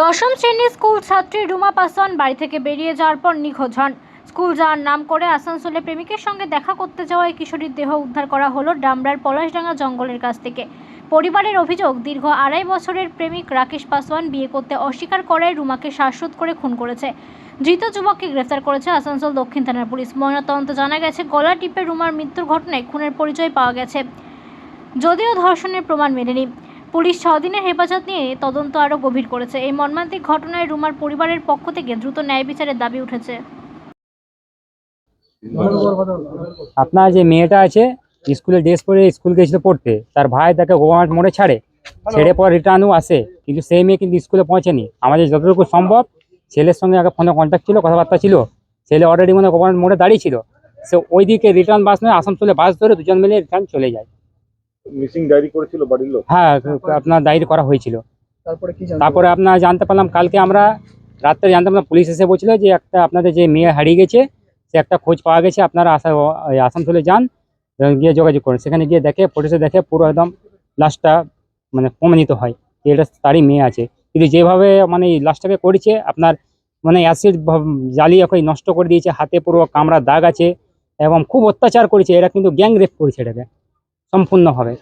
দশম শ্রেণির স্কুল ছাত্রী রুমা পাসওয়ান বাড়ি থেকে বেরিয়ে যাওয়ার পর নিখোঁজ হন। স্কুল যাওয়ার নাম করে আসানসোলে প্রেমিকের সঙ্গে দেখা করতে যাওয়া এই কিশোরীর দেহ উদ্ধার করা হলো ডামরার পলাশডাঙ্গা জঙ্গলের কাছ থেকে। পরিবারের অভিযোগ, দীর্ঘ আড়াই বছরের প্রেমিক রাকেশ পাসওয়ান বিয়ে করতে অস্বীকার করায় রুমাকে শ্বাসরোধ করে খুন করেছে। ধৃত যুবককে গ্রেফতার করেছে আসানসোল দক্ষিণ থানার পুলিশ। ময়নাতদন্ত জানা গেছে, গলা টিপে রুমার মৃত্যুর ঘটনায় খুনের পরিচয় পাওয়া গেছে। যদিও ধর্ষণের প্রমাণ মেলেনি। পুলিশ ছ দিনের হেফাজত নিয়ে তদন্ত আরও গভীর করেছে। এই মর্মান্তিক ঘটনায় রুমার পরিবারের পক্ষ থেকে দ্রুত ন্যায় বিচারের দাবি উঠেছে। আপনার যে মেয়েটা আছে স্কুলে ড্রেস পরে স্কুল গেছিল পড়তে তার ভাই তাকে গোমাট মোড়ে ছাড়ে। ছেড়ে পর রিটার্নও আসে কিন্তু সেই মেয়ে কিন্তু স্কুলে পৌঁছেনি। আমাদের যতটুকু সম্ভব ছেলের সঙ্গে আগে ফোনে কন্ট্যাক্ট ছিল কথাবার্তা ছিল। ছেলে অলরেডি মানে গোমাট মোড়ে দাঁড়িয়ে ছিল। সে ওই দিকে রিটার্ন বাস নয় আসানসোলে বাস ধরে দুজন মিলে রিটার্ন চলে যায়। মিসিং ডায়েরি করেছিল বাড়ির লোক? হ্যাঁ আপনার দায়ের করা হয়েছিল। তারপরে কি তারপরে আপনার জানতে পারলাম কালকে আমরা রাত্রে জানতে পারলাম পুলিশ এসে বলছিল যে একটা আপনাদের যে মেয়ে হারিয়ে গেছে সে একটা খোঁজ পাওয়া গেছে আপনারা আসা আসানসোলে যান এবং গিয়ে যোগাযোগ করুন। সেখানে গিয়ে দেখে পুলিশে দেখে পুরো একদম লাশটা মানে প্রমাণিত হয় যে এটা তারই মেয়ে আছে। কিন্তু যেভাবে মানে এই লাশটাকে করেছে আপনার মানে অ্যাসিড জ্বালিয়ে ওকে নষ্ট করে দিয়েছে হাতে পুরো কামড়া দাগ আছে এবং খুব অত্যাচার করেছে এরা কিন্তু গ্যাং রেপ করেছে এটাকে। সম্পূর্ণভাবে।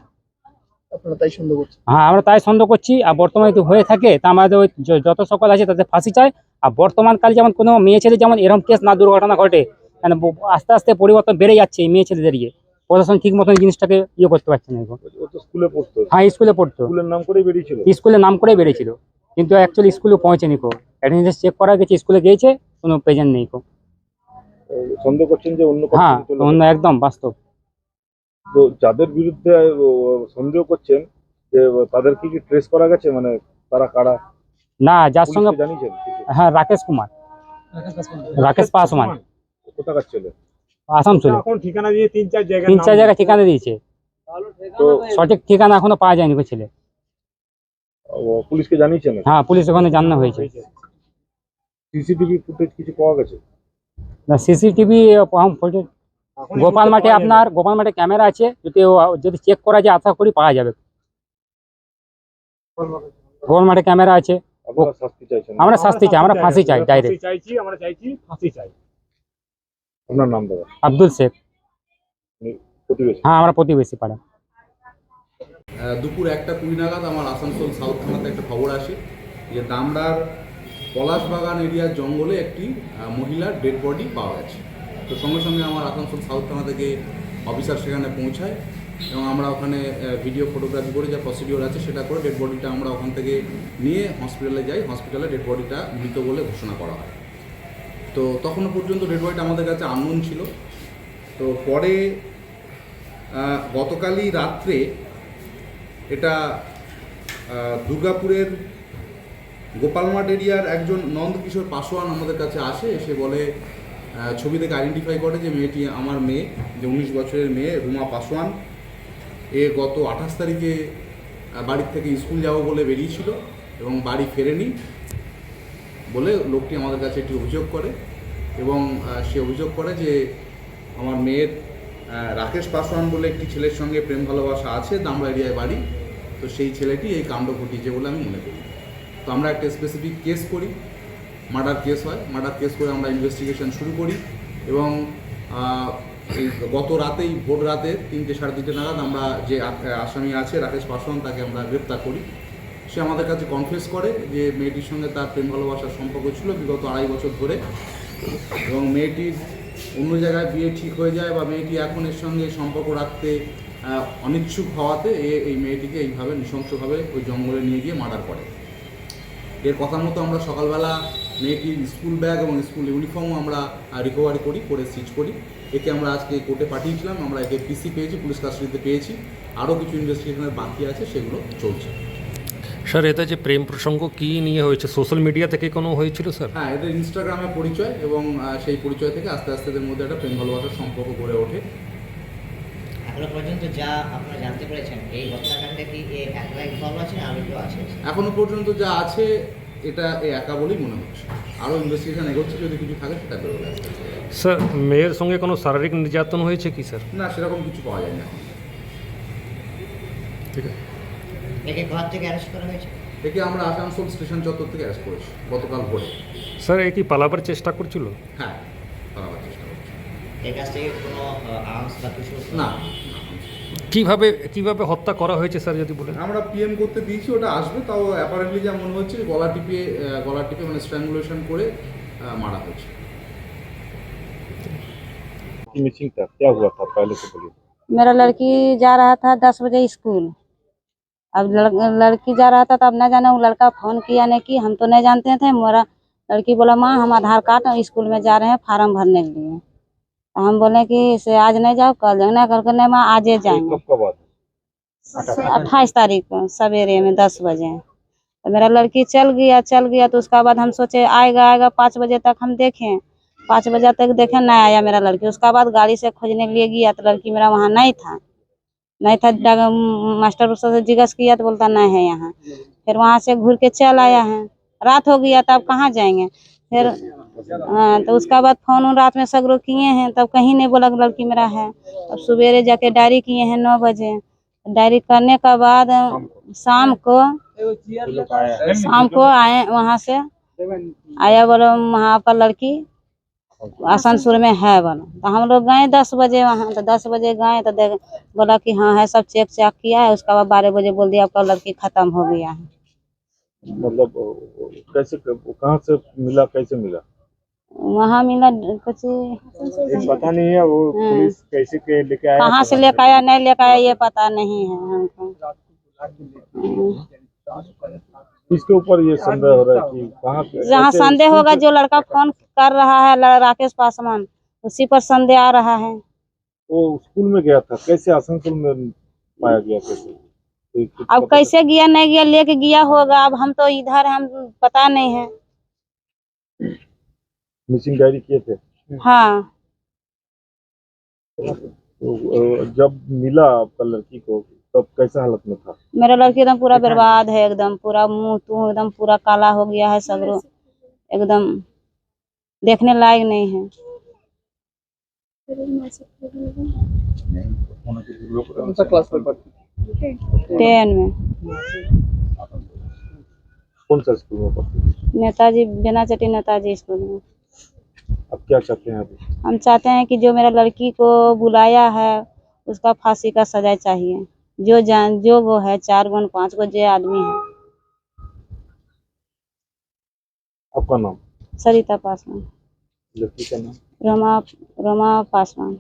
হ্যাঁ আমরা তাই সন্দেহ করছি। আর বর্তমানে যদি হয়ে থাকে তা আমাদের ওই যত সকল আছে তাদের ফাঁসি চাই। আর বর্তমান কালে যেমন কোনো মেয়ে ছেলে যেমন এরকম কেস না দুর্ঘটনা ঘটে মানে আস্তে আস্তে পরিবর্তন বেড়ে যাচ্ছে এই মেয়ে ছেলেদের ইয়ে। প্রশাসন ঠিক মতন জিনিসটাকে ইয়ে করতে পারছে না স্কুলে পড়তো। হ্যাঁ স্কুলে পড়তো। স্কুলের নাম করেই বেরিয়েছিল? স্কুলে নাম করে বেরিয়েছিল। কিন্তু অ্যাকচুয়ালি স্কুলে পৌঁছেনি কো। অ্যাটেন্ডেন্স চেক করা গেছে স্কুলে গিয়েছে কোনো প্রেজেন্ট নেই কো। সন্দেহ করছেন যে অন্য হ্যাঁ অন্য একদম বাস্তব। তো যাদের বিরুদ্ধে সন্দেহ করছেন যে তাদের কি কি ট্রেস করা গেছে? মানে তারা কারা? না যার সঙ্গে জানিয়েছেন? হ্যাঁ রাকেশ কুমার। রাকেশ পাসওয়ান। কোথাকার ছেলে? আসানসোলে। এখন ঠিকানা দিয়ে তিন চার জায়গায় তিন চার জায়গায় ঠিকানা দিয়েছে। তো সঠিক ঠিকানা এখনও পাওয়া যায়নি কো ছেলে। ও, পুলিশকে জানিয়েছেন? হ্যাঁ পুলিশ ওখানে জানানো হয়েছে। সিসিটিভি ফুটেজ কিছু পাওয়া গেছে? না সিসিটিভি গোপাল মাঠে আপনার গোপাল মাঠে ক্যামেরা আছে যদি ও- যদি চেক করা যায় আশা করি পাওয়া যাবে। গোপাল মাঠে ক্যামেরা আছে। আমরা শাস্তি চাই আমরা ফাঁসি চাই ডাইরেক্ট চাইছি আমরা চাইছি ফাঁসি চাই। আপনার নাম দাদা? আব্দুল শেখ। প্রতিবেশী? হ্যাঁ আমরা প্রতিবেশী পাড়া দুপুর একটা কুড়ি নাগাদ আমার আসানসোল সাউথ থানাতে একটা খবর আসে যে দামড়ার পলাশবাগান এরিয়ার জঙ্গলে একটি মহিলার ডেড বডি পাওয়া গেছে। তো সঙ্গে সঙ্গে আমার আসানসোল সাউথ থানা থেকে অফিসার সেখানে পৌঁছায় এবং আমরা ওখানে ভিডিও ফটোগ্রাফি করে যা প্রসিডিওর আছে সেটা করে ডেড বডিটা আমরা ওখান থেকে নিয়ে হসপিটালে যাই। হসপিটালে ডেড বডিটা মৃত বলে ঘোষণা করা হয়। তো তখনও পর্যন্ত ডেড বডিটা আমাদের কাছে আননোন ছিল। তো পরে গতকালই রাত্রে এটা দুর্গাপুরের গোপালমাঠ এরিয়ার একজন নন্দকিশোর পাসোয়ান আমাদের কাছে আসে, এসে বলে ছবি থেকে আইডেন্টিফাই করে যে মেয়েটি আমার মেয়ে, যে উনিশ বছরের মেয়ে রুমা পাসোয়ান এ গত আঠাশ তারিখে বাড়ির থেকে স্কুল যাব বলে বেরিয়েছিল এবং বাড়ি ফেরেনি বলে লোকটি আমাদের কাছে একটি অভিযোগ করে এবং সে অভিযোগ করে যে আমার মেয়ের রাকেশ পাসওয়ান বলে একটি ছেলের সঙ্গে প্রেম ভালোবাসা আছে দামড়া এরিয়ায় বাড়ি। তো সেই ছেলেটি এই কাণ্ড ঘটিয়েছে বলে আমি মনে করি। তো আমরা একটা স্পেসিফিক কেস করি। মার্ডার কেস হয়। মার্ডার কেস করে আমরা ইনভেস্টিগেশন শুরু করি এবং গত রাতেই, ভোর রাতে তিনটে সাড়ে তিনটে নাগাদ আমরা যে আসামি আছে, রাকেশ পাসওয়ান তাকে আমরা গ্রেপ্তার করি। সে আমাদের কাছে কনফেস করে যে মেয়েটির সঙ্গে তার প্রেম ভালোবাসার সম্পর্ক ছিল বিগত আড়াই বছর ধরে এবং মেয়েটির অন্য জায়গায় বিয়ে ঠিক হয়ে যায় বা মেয়েটি এখন এর সঙ্গে সম্পর্ক রাখতে অনিচ্ছুক হওয়াতে এ, এই মেয়েটিকে এইভাবে নৃশংসভাবে ওই জঙ্গলে নিয়ে গিয়ে মার্ডার করে। এর কথা মতো আমরা সকালবেলা মেয়েটির স্কুল ব্যাগ এবং স্কুল ইউনিফর্মও আমরা রিকভারি করি করে সিচ করি। একে আমরা আজকে কোর্টে পাঠিয়েছিলাম আমরা একে পিসি পেয়েছি পুলিশ কাস্টাডিতে পেয়েছি। আরও কিছু ইনভেস্টিগেশনের বাকি আছে সেগুলো চলছে। স্যার এটা যে প্রেম প্রসঙ্গ কি নিয়ে হয়েছে? সোশ্যাল মিডিয়া থেকে কোনো হয়েছিল স্যার হ্যাঁ এদের ইনস্টাগ্রামে পরিচয় এবং সেই পরিচয় থেকে আস্তে আস্তে এদের মধ্যে একটা প্রেম ভালোবাসার সম্পর্ক গড়ে ওঠে। এখনও পর্যন্ত যা আপনারা জানতে পেরেছেন এই হত্যাকাণ্ডে কি একলাই আছে না আছে? এখনও পর্যন্ত যা আছে এটা এই একা বলেই মনে হচ্ছে। আরও ইনভেস্টিগেশন এগোচ্ছে যদি কিছু থাকে সেটা বেরোবে। স্যার মেয়ের সঙ্গে কোনো শারীরিক নির্যাতন হয়েছে কি স্যার? না সেরকম কিছু পাওয়া যায় না ঠিক আছে। একে ঘর থেকে অ্যারেস্ট করা হয়েছে? একে আমরা আসানসোল স্টেশন চত্বর থেকে অ্যারেস্ট করেছি গতকাল ভোরে। স্যার এ কি পালাবার চেষ্টা করছিল? হ্যাঁ পালাবার চেষ্টা করছি। এর কাছ থেকে কোনো আর্মস বা কিছু? না কিভাবে কিভাবে হত্যা করা হয়েছে স্যার যদি বলেন আমরা পিএম করতে দিয়েছি ওটা আসবে তাও অ্যাপারেন্টলি যা মনে হচ্ছে গলা টিপে আহ, গলা টিপে মানে স্ট্র্যাঙ্গুলেশন করে আহ, মারা হয়েছে मिसिंग था क्या हुआ था पहले से बोलिए मेरा लड़की जा रहा था दस बजे स्कूल अब लड़, लड़की जा रहा था तब न जाने वो लड़का फोन किया नहीं कि हम तो नहीं जानते थे मेरा लड़की बोला माँ हम आधार कार्ड स्कूल में जा रहे हैं फार्म भरने के लिए तो हम बोले कि से आज नहीं जाओ कल जाओ। नहीं कल नहीं माँ आज ही जाएँगे का अट्ठाईस तारीख को सवेरे में दस बजे। तो मेरा लड़की चल गया चल गया तो उसका बाद हम सोचे आएगा आएगा पाँच बजे तक हम देखें। पाँच बजे तक देखे नहीं आया मेरा लड़की। उसका बाद गाड़ी से खोजने के लिए गया तो लड़की मेरा वहाँ नहीं था। नहीं था मास्टर से जिज्ञासा किया तो बोलता नहीं है यहाँ। फिर वहाँ से घूर के चल आया है। रात हो गया तो तब कहाँ जाएँगे? फिर हाँ, तो उसका बाद फ़ोन रात में सगरो किए हैं तब कहीं नहीं बोला लड़की मेरा है। अब सवेरे जाके डायरी किए हैं नौ बजे। डायरी करने के बाद शाम को शाम को आए वहाँ से आया बोलो वहाँ पर लड़की आसनसोल में है बोलो। तो हम लोग गए दस बजे वहाँ तो दस बजे गए तो देख बोला कि हाँ है सब चेक चेक किया है उसका बाद बारह बजे बोल दिया आपका लड़की खत्म हो गया है। मतलब कैसे कहाँ से मिला कैसे मिला? वहाँ मिला कुछ पता नहीं है वो हाँ। पुलिस कैसे के लेके आया कहाँ से लेकर आया नहीं लेकर आया ये पता नहीं है हमको। इसके ऊपर ये संदेह हो रहा है कि कहाँ जहाँ संदेह होगा जो लड़का फ़ोन कर रहा है राकेश पासवान उसी पर संदेह आ रहा है। वो स्कूल में गया था कैसे आसनसोल में पाया गया कैसे अब कैसे गया नहीं गया लेके गया होगा अब हम तो इधर हम पता नहीं है। मिसिंग डायरी किए थे। हाँ। तो जब मिला आपका लड़की को तब कैसा हालत में था? मेरा लड़की एकदम पूरा बर्बाद है एकदम पूरा मुँह तू एकदम पूरा काला हो गया है सगरो एकदम देखने लायक नहीं है। कौन सा क्लास में पढ़ती टेन में। कौन सा स्कूल में नेताजी बिना चटी नेताजी स्कूल में। अब क्या चाहते हैं अभी हम चाहते हैं कि जो मेरा लड़की को बुलाया है उसका फांसी का सजा चाहिए। जो जान जो वो है चार गुण पाँच गो जो आदमी है। आपका नाम? सरिता पासवान। लड़की का नाम? रमा रमा पासवान।